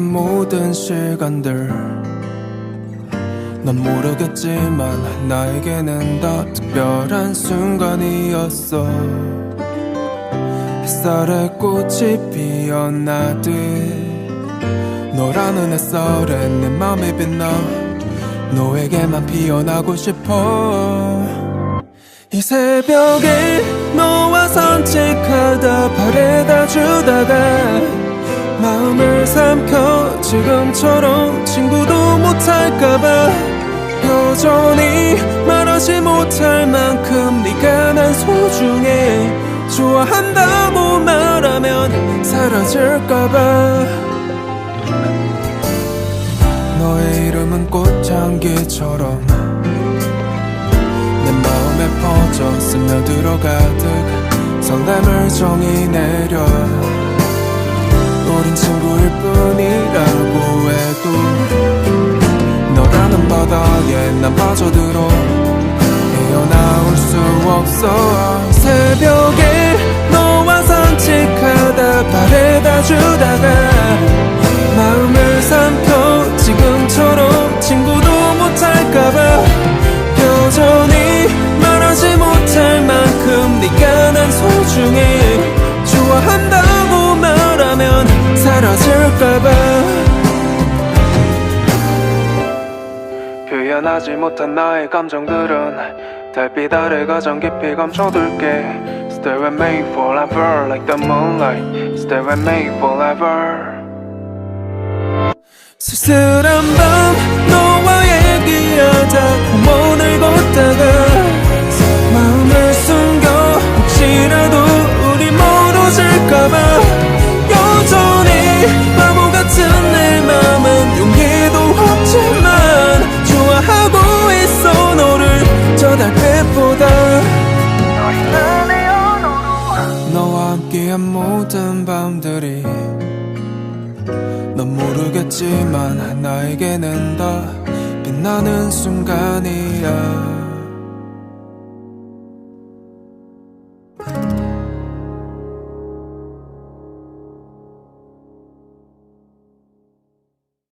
모든 시간들. 넌 모르겠지만 나에게는 더 특별한 순간이었어. 햇살에 꽃이 피어나듯 너라는 햇살에 내 맘이 빛나 너에게만 피어나고 싶어. 이 새벽에 너와 산책하다 바래다 주다가 마음을 삼켜 지금처럼 친구도 못할까봐 여전히 말하지 못할 만큼 네가 난 소중해. 좋아한다고 말하면 사라질까봐. 너의 이름은 꽃향기처럼 내 마음에 퍼져 스며들어 가득 설렘을 정이 내려 난 소중해 좋아한다고 말하면 사라질까봐 표현하지 못한 나의 감정들은 달빛 아래 가장 깊이 감춰둘게 Stay with me forever like the moonlight Stay with me forever 쓸쓸한 밤 모든 밤들이 넌 모르겠지만 나에게는 다 빛나는 순간이야